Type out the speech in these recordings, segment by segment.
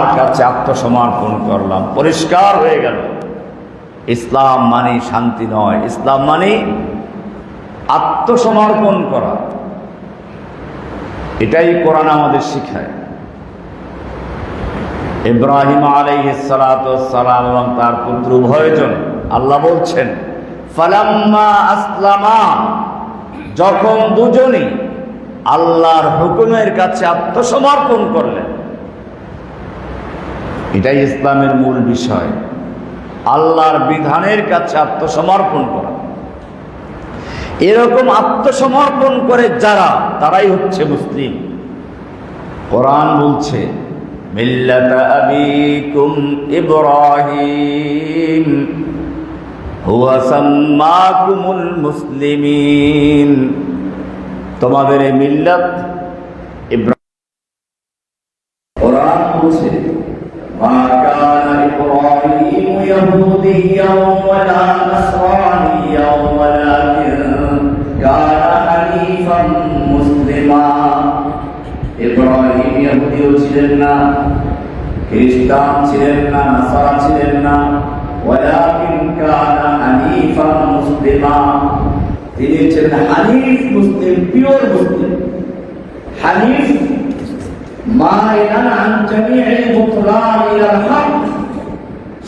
কাছে আত্মসমর্পণ করলাম। পরিষ্কার হয়ে গেল। ইসলাম মানে শান্তি নয়। ইসলাম মানে আত্মসমর্পণ করা। এটাই কোরআন আমাদের শিখায়। ইব্রাহিম আলাইহিসসালাম এবং তার পুত্র উভয়জন আল্লাহ বলছেন, ফালাম্মা আসলামা। যখন দুজনই আল্লাহর হুকুমের কাছে আত্মসমর্পণ করলেন এটাই ইসলামের মূল বিষয়। আল্লাহর বিধানের কাছে আত্মসমর্পণ করা। এরকম আত্মসমর্পণ করে যারা, তারাই হচ্ছে মুসলিম। কোরআন বলছে ইব্রাহিম মুসলিমিন। তোমাদের এই মিল্লাত ইব্রাহিম কোরআন বলছে মা কানা ইব্রাহিম ইয়াহুদিয়া ওয়ালা নাসরানিয়া ওয়ালাকিন কানা। হানিফাম মুসলিমা। ইব্রাহিম ইহুদিও ছিলেন খ্রিস্টান ছিলেন না, নাসারা ছিলেন না। ওয়ালাকিন কানা হানিফাম মুসলিমা। তিনি ছিলেন হানিফ মুসলিম, পিওর মুসলিম। হানিফ ইলাল হক।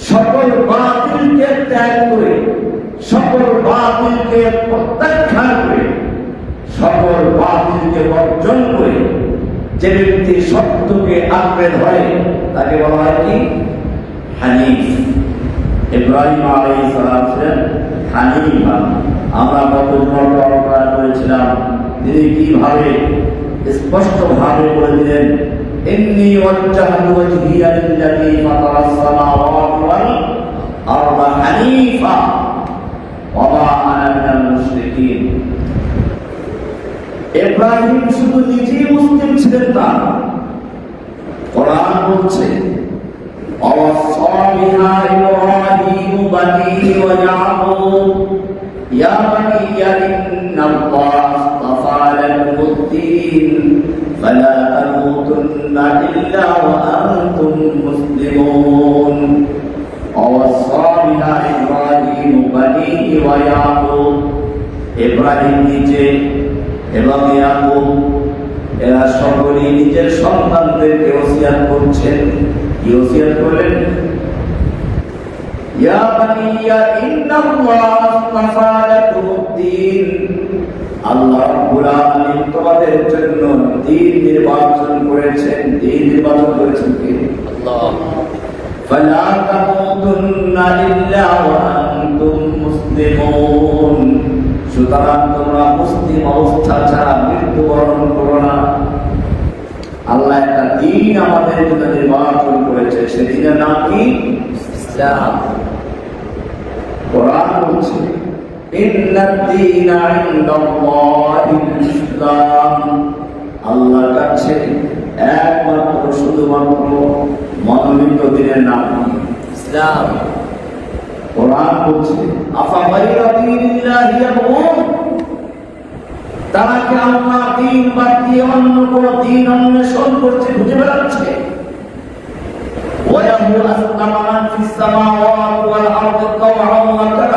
সকল বাতিলকে ত্যাগ করে, সকল বাতিলকে প্রত্যাখ্যান করে, সকল বাতিলকে বর্জন করে যে ব্যক্তি সত্যকে আঁকড়ে ধরে তাকে বলা হয় কি? হানিফ। ইব্রাহিম আলাইহিস সালাম ছিলেন হানিফা। আমরা কত করেছিলাম, তিনি কীভাবে স্পষ্টভাবে বলে দিলেন إني وجهت وجهي للذي فطر السماوات والأرض حنيفا وما أنا من المشركين ইব্রাহিম শুধু নিজেই মুসলিম ছিলেন না কোরআন বলছে অবসবিহা ইব্রাহিম বানিহি ওয়া ইয়াকুব ইয়া বানি ইন্নাল্লাহ আস্তাফা ফালা তামুতুন্না ইল্লা ওয়া আনতুম মুসলিমুন অবসবিহা ইব্রাহিম বানিহি ওয়া ইয়াকুব ইব্রাহিম নিজে এবং ইয়াকুব, এরা সকলেই নিজের সন্তানদেরকে ওসিয়াত করছেন। কি ওসিয়াত করলেন? ইয়া বানিয়া ইন্নাল্লাহ আস্তাফা লাকুমুদ-দীন আল্লাহ আলামিন তোমাদের জন্য দিন নির্বাচন করেছেন দিন নির্বাচন করেছেন কে? আল্লাহ। মুসলিম অবস্থা ছাড়া মৃত্যুবরণ করো না। আল্লাহ একটা দিন আমাদের জন্য নির্বাচন করেছে সেদিনের নাম কি? বলছে ইন্নাদ-দীনা ইনদাল্লাহিল ইসলাম আল্লাহর কাছে একমাত্র শুধুমাত্র মনোনীত দিনের নাম কি ইসলাম কোরআন বলছে আফা গায়রা দীনিল্লাহি ইয়াবগুন তারা কি আল্লাহ দিন বাদ দিয়ে অন্য কোন দিন অন্বেষণ করছে খুঁজে বেড়াচ্ছে وله أسلم من في السماوات والأرض طوعا وكرها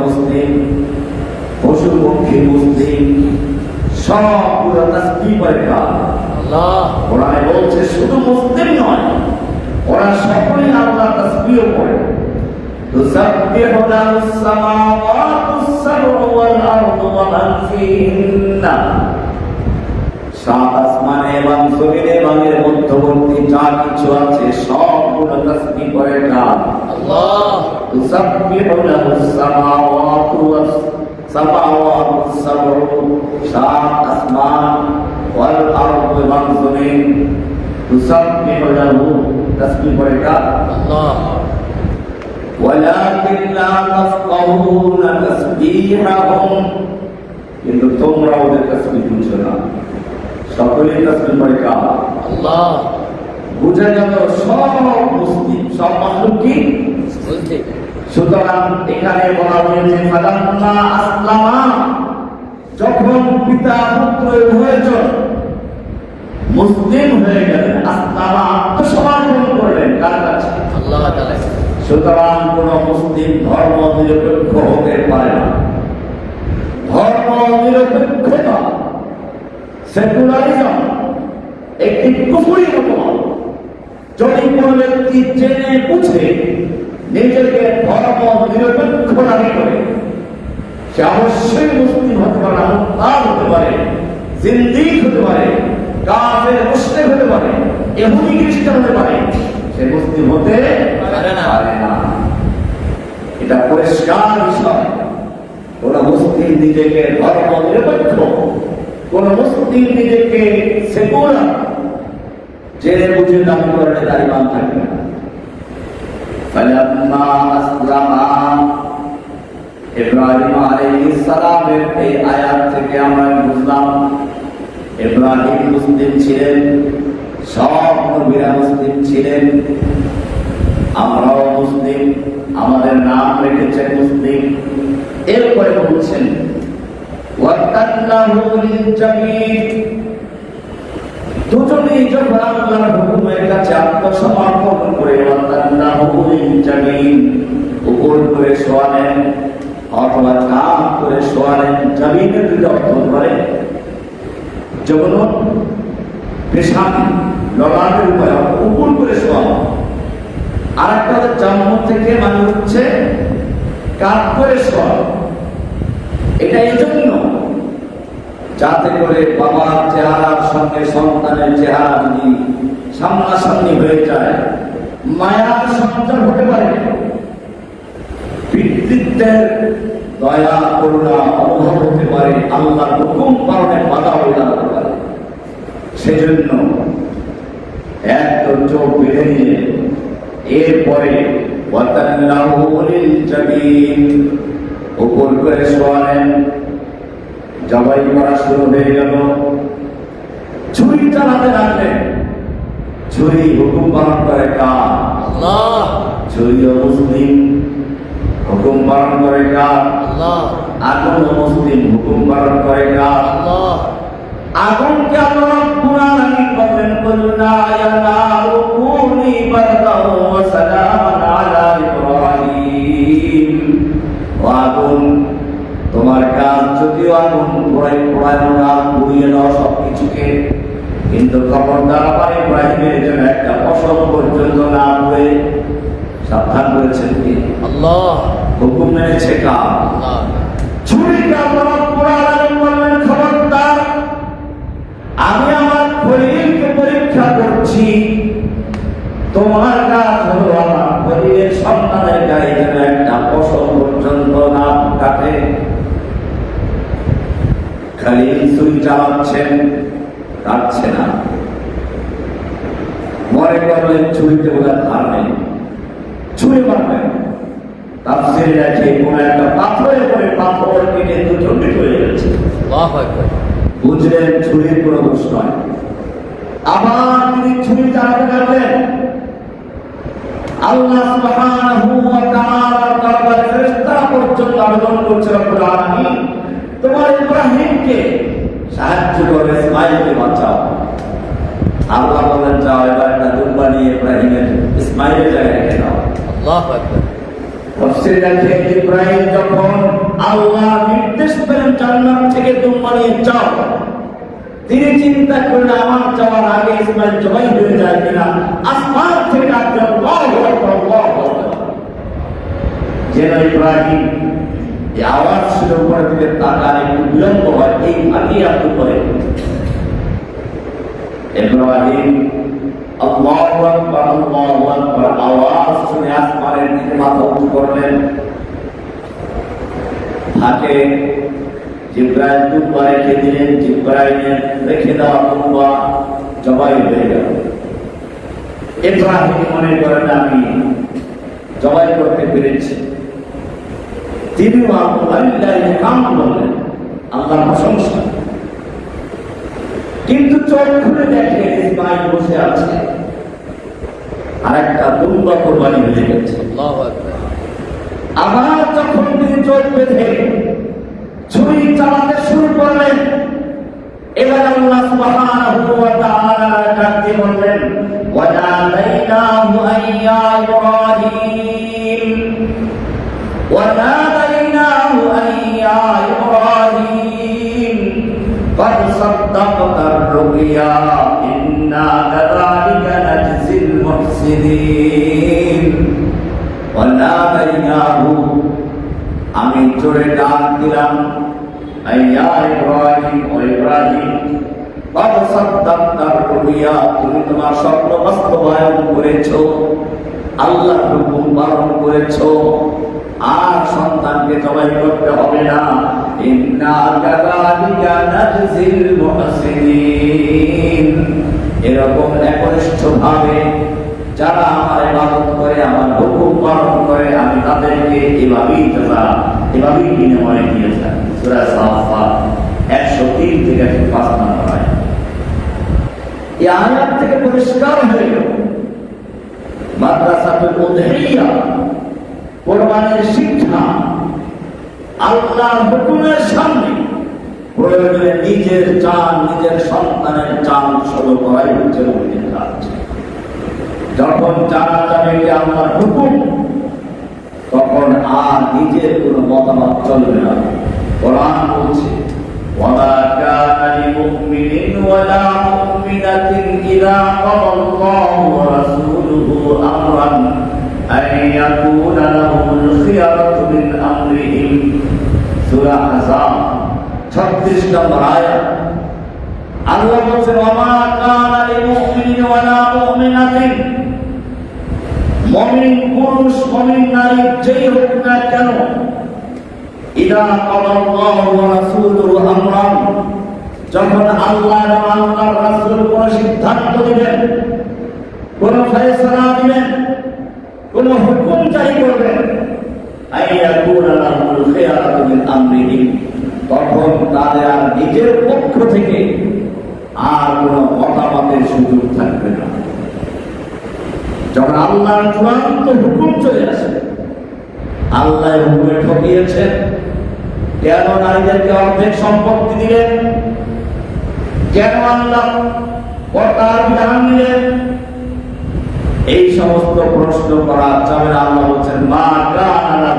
মুসলিম পশু পক্ষী মুসলিম সব পুরো তাসবিহ করে কাজ আল্লাহ কোরআনে বলছে শুধু মুসলিম নয় ওরা সকলেই আল্লাহ তাসবিহ পড়ে تسبح له السماوات السبع والأرض ومن فيهن সাত আসমানে এবং জমিনে এবং এর মধ্যবর্তী যা কিছু আছে সবগুলো তাসবিহ করে কাজ আল্লাহ تسبح له السماوات والسماوات السبع সাত আসমান والأرض এবং জমিন تسبح له তসবিহ পড়ে কার আল্লাহ ولكن لا تفقهون تسبيحهم কিন্তু তোমরা ওদের তসবিহ বুঝছো না সকলেই তসবিহ পড়ে কার আল্লাহ। বুঝে গেল সব মুসলিম সব মাহলুক কি সুতরাং এখানে বলা হয়েছে ফালাম্মা আসলামা। যখন পিতা পুত্র উভয়জন মুসলিম হয়ে গেলেন আসলামা আত্মসমর্পণ করলেন কার কাছে? আল্লাহ তাআলা। সুতরাং কোন মুসলিম ধর্ম নিরপেক্ষ হতে পারে না। ধর্ম নিরপেক্ষতা সেকুলারিজম একটি কুফুরি মতবাদ যদি কোন ব্যক্তি জেনে বুঝে নিজেকে ধর্ম নিরপেক্ষ দাবি করে, সে অবশ্যই মুসলিম হতে পারে মুক্তার হতে পারে জিন্দিক হতে পারে, কাফের মুসলিম হতে পারে এহুদি খ্রিস্টান হতে পারে, সে মুসলিম হতে। পারে না এটা পরিষ্কার বিষয় ওরা মুসলিম নিজেকে ধর্ম নিরপেক্ষ কোন মুসলিম নিজেকে সেকুলার জেনে বুঝে দাবি করলে তার ইমান থাকবে না فلما أسلما ইব্রাহিম আলাইহিস সালামের এই আয়াত থেকে আমরা বুঝলাম ইব্রাহিম মুসলিম ছিলেন সব নবীরা মুসলিম ছিলেন আমরাও মুসলিম আমাদের নাম রেখেছেন মুসলিম এরপরে বলছেন ওয়াতাল্লাহু লিল জামিল দুজনেই যখন আল্লাহর হুকুমের কাছে আত্মসমর্পণ করে উপর করে শোয়ালেন অথবা কাম করে শোয়ালেন জামিনের যদি অর্থ করে যেমন পেশানি লড়াটের উপায় উপর করে শোয়ানো আর একটা জন্ম থেকে মানে হচ্ছে কাত করে শোয়া এটা এই জন্য যাতে করে বাবার চেহারার সঙ্গে সন্তানের চেহারা যদি সামনাসামনি হয়ে যায়, মায়ার সঞ্চার হতে পারে। পিতৃত্বের দয়া, করুণা অনুভব হতে পারে আল্লাহ হুকুম পালনে বাধা হয়ে দাঁড়াতে পারে। সেজন্য এক চোখ বেঁধে নিয়ে, এরপরে উপর করে শোয়ালেন। জবাই করা শুরু হয়ে গেল। ছুরি চালাতে লাগলেন ছুরি হুকুম পালন করে কার? ছুরিও মুসলিম হুকুম পালন করে কার? আগুন মুসলিম হুকুম পালন করে কার? আগুনকে আল্লাহ রাব্বুল আলামিন বলেন কুলনা ইয়া নারু কুনি বারদাও যদিও আগুন পোড়াই পোড়ানো কাজ পুড়িয়ে দেওয়া সব কিছুকে কিন্তু খবরদার আবার ইব্রাহিমের জন্য একটা ফসল পর্যন্ত না হয়ে সাবধান করেছেন কি আল্লাহ। হুকুম মেনেছে কাজ ছুরি ছুরিটা আল্লাহ ছুরি চালাচ্ছেন কাটছে না। মনে করলেন ছুরিতে বোধহয় ধার নেই। ছুরি মারবেন। তাফসিরে আছে কোন একটা পাথরের পরে পাথর কেটে হয়ে গেছে। বুঝলেন ছুরির কোনো দোষ নয়। আবার তিনি ছুরি চালাতে লাগলেন আল্লাহ সুবহানাহু ওয়া তাআলার দরবারে ফেরেশতারা পর্যন্ত আবেদন করছে রব্বুল আলামিন। তোমার ইব্রাহিমকে সাহায্য করে ইসমাইলকে বাঁচাও। আল্লাহ বলেন যাও এবার একটা দুর্বা নিয়ে ইব্রাহিমের ইসমাইলের জায়গায় রেখে দাও। ইব্রাহিম যখন আল্লাহ নির্দেশ পেলেন জান্নাত থেকে দুম্বা নিয়ে যাও। তিনি চিন্তা করলেন আমার যাওয়ার আগে ইসমাইল জবাই হয়ে যায় কিনা? আসমান থেকে ডাকলেন যেন ইব্রাহিম এই আওয়াজ শুনে উপরে দিকে তাকার একটু বিলম্ব হয়, এই ভাগিয়ে আপনি করে ইব্রাহিম, আল্লাহু আকবার আল্লাহু আকবার, আওয়াজ শুনে আসমানের দিকে মাথা উঁচু করলেন। হাতে জিব্রাইল দুম্বা রেখে দিলেন, জিব্রাইলের রেখে দেওয়া দুম্বা জবাই হয়ে গেল। ইব্রাহিম করেন আমি জবাই করতে পেরেছি। বললেন আল্লাহর প্রশংসা। কিন্তু চোখ খুলে দেখে ইসমাইল বসে আছে। আর একটা দুর্গা কোরবানি হয়ে গেছে। আবার যখন তিনি চোখ বেঁধে ছুরি চালাতে শুরু করলেন এবার আল্লাহ সুবহানাহু ওয়া তাআলা ডাক দিয়ে বললেন ওয়া নাদাইনাহু আইয়া ইব্রাহিম ওয়া আইয়া ইব্রাহিম قد صدقت الرؤيا إنا كذلك نجزي المحسنين وناديناه আমি জোরে ডাক দিলাম আইয়া ইব্রাহিম ও ইব্রাহিম قد صدقت الرؤيا তুমি তোমার স্বপ্ন বাস্তবায়ন করেছো আল্লাহর হুকুম পালন করেছো আর সন্তানকে জবাই করতে হবে না। এরকম একনিষ্ঠ ভাবে যারা আমার ইবাদত করে, আমার হুকুম পালন করে, আমি তাদেরকে এভাবেই যারা এভাবেই বিনিময়ে দিয়ে থাকি। সূরা সাফাত 103 থেকে 105 নম্বর আয়াত। এই আয়াত থেকে পরিষ্কার হয়ে গেল। মাদ্রাসাতুল উদহিয়া কোরবানির শিক্ষা আল্লাহর হুকুমের সামনে প্রয়োজনে নিজের চান নিজের সন্তানের চান শুরু করাই হচ্ছে মুমিনের কাজ যখন জানা যাবে যে আল্লাহর হুকুম তখন আর নিজের কোনো মতামত চলবে না কোরআন বলছে وما كان لمؤمن ولا مؤمنة إذا قضى الله আহজাব ছত্রিশ নম্বর আয়াত। আল্লাহ বলছেন, ওমা কানা লিমুমিনিন ওয়ালা মুমিনাতিন। মুমিন, পুরুষ, মুমিন, নারী, যেই হোক না কেন, ইদা কাদাল্লাহু ওয়া রাসূলুহু আমরান। যখন আল্লাহ এবং আল্লাহর রাসূল কোন সিদ্ধান্ত দিবেন, কোন ফয়সালা দিবেন, কোন হুকুম জারি করবেন তখন তাদের আর নিজের পক্ষ থেকে আর কোন মতামতের সুযোগ থাকবে না। যখন আল্লাহর চূড়ান্ত হুকুম চলে আসে, আল্লাহ হুকুমে ঠকিয়েছেন কেন নারীদেরকে অর্ধেক সম্পত্তি দিলেন? কেন আল্লাহ কর্তার বিধান দিলেন? এই সমস্ত প্রশ্ন করা যাবে না আল্লাহ বলছেন, মা কানা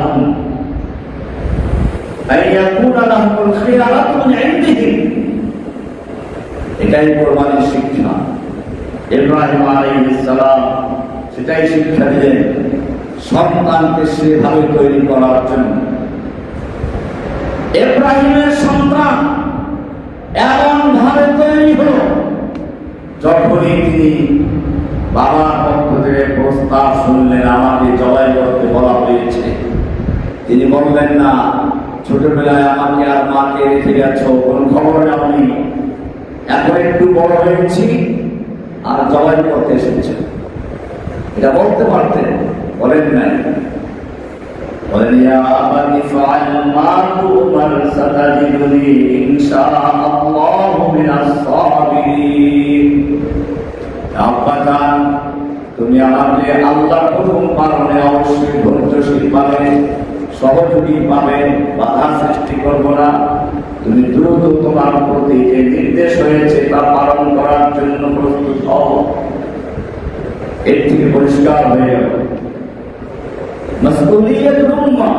আইয়াকুনা লাহুমুল খিয়ারাতু ইনদিহিম। এটাই কোরবানির শিক্ষা। ইব্রাহিম আলাইহিস সালাম সেটাই শিক্ষা দিলেন, সন্তানকে সেভাবে তৈরি করার জন্য। ইব্রাহিমের সন্তান এমন ভাবে তৈরি হলো, যখনই তিনি বাবার পক্ষ থেকে প্রস্তাব শুনলেন, আমাকে জবাই করতে বলা হয়েছে। তিনি বললেন, না, ছোটবেলায় আমাকে আর মাকে রেখে গেছ, কোনো খবর নেওনি এখন একটু বড় হয়েছি আর জবাই করতে এসেছে। এটা বলতে পারতেন, বলেন নাই। বলেন পালনে অবশ্যই ধৈর্যশীল পাবে সহযোগী পাবে বাধা সৃষ্টি করব না। তুমি দ্রুত তোমার প্রতি যে নির্দেশ হয়েছে তা পালন করার জন্য প্রস্তুত হও। এর থেকে পরিষ্কার হয়ে উম্মাহ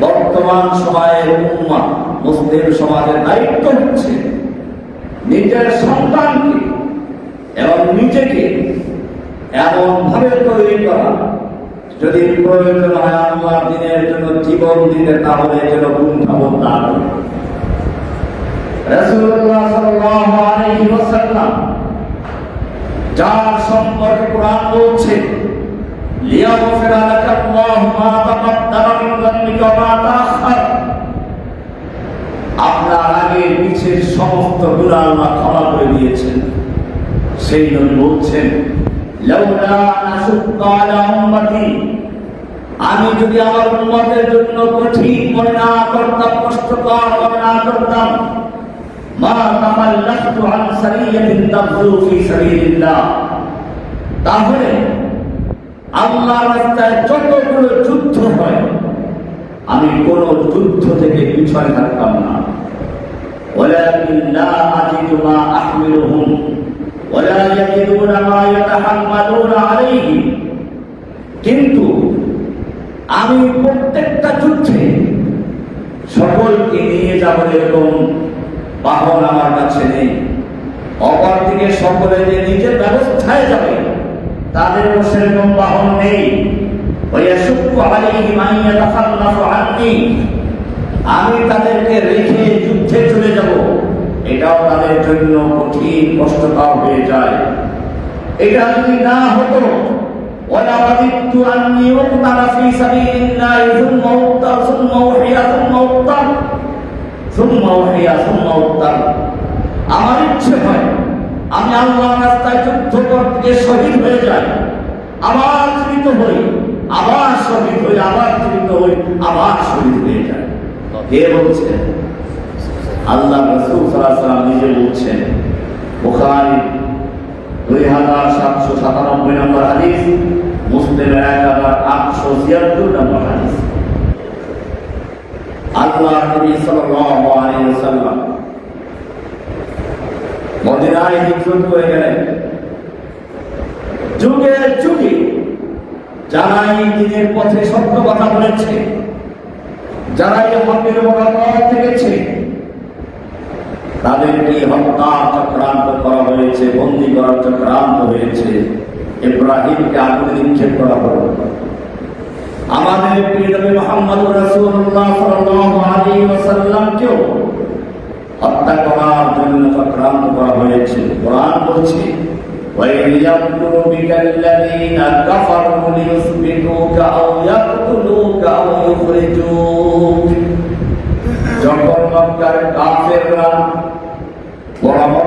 বর্তমান সময়ের উম্মাহ মুসলিম সমাজের দায়িত্ব হচ্ছে নিজের সন্তানকে এবং নিজেকে এমন ভাবে তৈরি করা, যদি প্রয়োজন হয় আল্লাহ দিনের জন্য, জীবন দিতে, তাহলে যেন কুণ্ঠাবোধ যার সম্পর্কে আপনার আগে পিছের সমস্ত গুনাহ আল্লাহ ক্ষমা করে দিয়েছেন। সেই নবী বলছেন আমি যদি আমার উন্মতের জন্য কঠিন মনে না করতাম কষ্টকর মনে না করতাম। তাহলে আল্লাহ রাস্তায় যতগুলো যুদ্ধ হয়, আমি কোন যুদ্ধ থেকে পিছনে থাকতাম না। ولا يجدون ما يتحملون عليه কিন্তু আমি প্রত্যেকটা যুদ্ধে সকলকে নিয়ে যাব এরকম বাহন আমার কাছে নেই অপর দিকে সকলে যে নিজের ব্যবস্থায় যাবে তাদের সেরকম বাহন নেই ويشق عليه من يتخلف عني আমি তাদেরকে রেখে যুদ্ধে চলে যাব এটাও তাদের জন্য কঠিন কষ্টকর হয়ে যায় এটা যদি না হতো ولوددت أني أقتل في سبيل الله ثم أقتل ثم أحيا ثم أقتل ثم أحيا ثم أقتل আমার ইচ্ছে হয় আমি আল্লাহ রাস্তায় যুদ্ধ করতে শহীদ হয়ে যাই আবার জীবিত হই আবার শহীদ হই আবার জীবিত হই আবার শহীদ হয়ে যাই কে বলছেন আল্লাহ রসুল সাল্লাম নিজে বলছেন, বুখারী দুই হাজার সাতশো সাতানব্বই নম্বর হাদিস, মুসলিম এক আটশো ছিয়াত্তর আল্লাহ ওয়াসাল্লাম মদিনায় হিজরত করে গেলেন। যুগে যুগে যারা এই দিনের পথে সত্য কথা বলেছে যারা এই হকের বরাবর থেকেছে তাদেরকে হত্যা চক্রান্ত করা হয়েছে বন্দি করার চক্রান্ত হয়েছে ইব্রাহিমকে আগুনে নিক্ষেপ করা হলো আমাদের প্রিয় নবী মুহাম্মদ রাসূলুল্লাহ সাল্লাল্লাহু আলাইহি ওয়াসাল্লামকেও হত্যা করার জন্য চক্রান্ত করা হয়েছে কোরআন বলছে وَإِذْ يَمْكُرُ بِكَ الَّذِينَ كَفَرُوا لِيُثْبِتُوكَ أَوْ يَقْتُلُوكَ أَوْ يُخْرِجُوكَ যখন মক্কার কাফেররা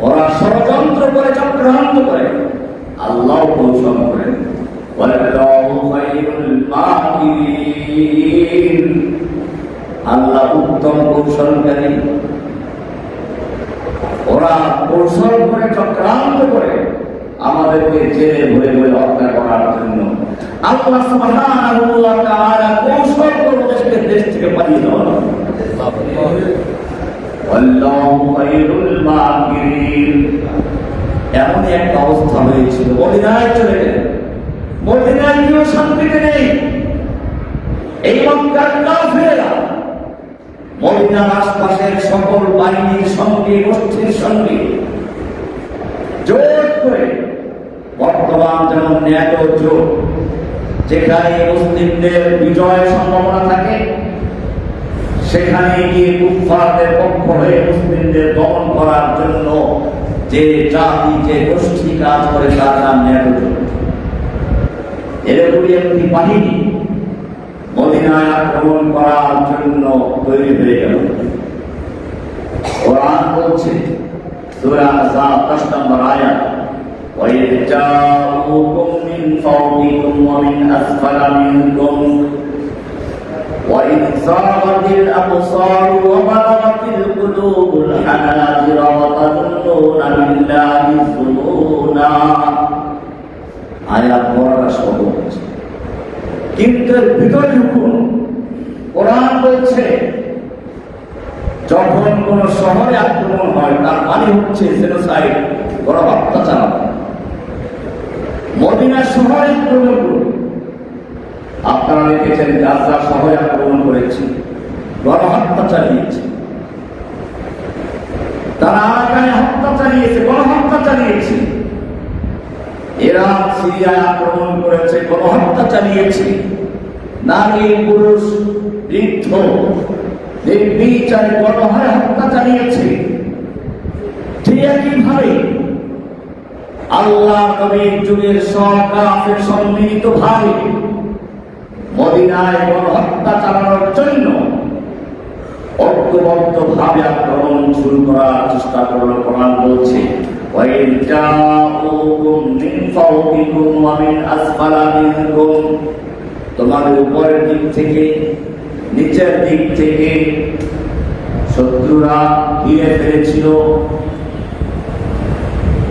ওরা ষড়যন্ত্র করে, চক্রান্ত করে। আল্লাহ খায়রুল মাকিরিন আল্লাহ উত্তম কৌশলকারী। ওরা কৌশল করে, চক্রান্ত করে আমাদেরকে জেলে ভরে ভরে হত্যা করার জন্য। আল্লাহ সুবহানাহু ওয়া তাআলা কৌশল করে ওদেরকে দেশ থেকে পাঠিয়ে দেওয়া আল্লাহু খায়রুল মাকিরিন এমনই একটা হয়েছিল। মদিনায় চলে গেলেন। মদিনায় শান্তিতে নেই। এই মক্কার কাফেরা মদিনার আশপাশের সকল বাহিনীর সঙ্গে, গোষ্ঠীর সঙ্গে জোর করে বর্তমান যেমন ন্যাটো জোট, যেখানে মুসলিমদের বিজয়ের সম্ভাবনা থাকে, সেখানে গিয়ে কুফফারদের পক্ষ হয়ে মুসলিমদের দমন করার জন্য যে জাতি যে গোষ্ঠী কাজ করে তার নাম ন্যাটো জোট এরকমই একটি বাহিনী মদিনায় আক্রমণ করার জন্য তৈরি হয়ে গেল কোরআন বলছে সূরা আহজাব 10 নম্বর আয়াত وَإِذْ جَاءُوكُم مِّن فَوْقِكُمْ وَمِنْ أَسْفَلَ مِنكُمْ وَإِذْ زَاغَتِ الْأَبْصَارُ وَبَلَغَتِ الْقُلُوبُ الْحَنَاجِرَ وَتَظُنُّونَ بِاللَّهِ الظُّنُونَا আয়াত পড়াটা সহজ কিন্তু এর ভিতরে ঢুকুন কোরআন বলছে যখন কোন শহরে আক্রমণ হয় তার মানে হচ্ছে জেনোসাইড বড় অত্যাচার মদিনা শহরে আক্রমণ করুন আপনারা দেখেছেন গাজা শহরে আক্রমণ করেছে, গণহত্যা চালিয়েছে। তারা আরাকানে হত্যা চালিয়েছে, গণহত্যা চালিয়েছে। ইরাক সিরিয়ায় আক্রমণ করেছে, গণহত্যা চালিয়েছে। নারী, পুরুষ, বৃদ্ধ, নির্বিচারে গণহারে হত্যা চালিয়েছে। ঠিক একইভাবে আল্লাহ নবীর যুগের সরকারের সম্মিলিত ভাবে মদিনায় গণহত্যা চালানোর জন্য ঐক্যবদ্ধ ভাবে আক্রমণ শুরু করার চেষ্টা করলো কোরআন বলছে وَإِذْ جَاءُوكُمْ مِنْ فَوْقِكُمْ وَمِنْ أَسْفَلَ مِنْكُمْ তোমাদের উপরের দিক থেকে নিচের দিক থেকে শত্রুরা ঘিরে ফেলেছিল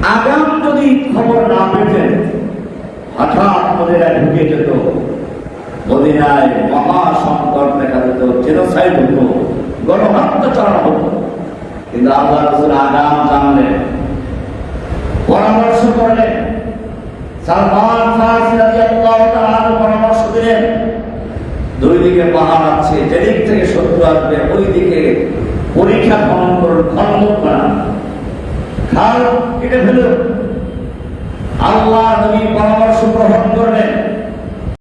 আগাম যদি খবর না পেতেন হঠাৎ মদিনায় ঢুকে যেত মদিনায় মহা সংকট দেখা যেত জেনোসাইড হতো গণহত্যা চালানো হতো কিন্তু আল্লাহ রসুল আগাম জানলেন, পরামর্শ করলেন, সালমান ফারসি রাদিয়াল্লাহু তাআলা পরামর্শ দিলেন, দুই দিকে পাহাড় আছে, যেদিক থেকে শত্রু আসবে, ওই দিকে পরীক্ষা খনন করুন খনন করা খাল কেটে ফেলুন। আল্লাহ নবী পরামর্শ গ্রহণ করলেন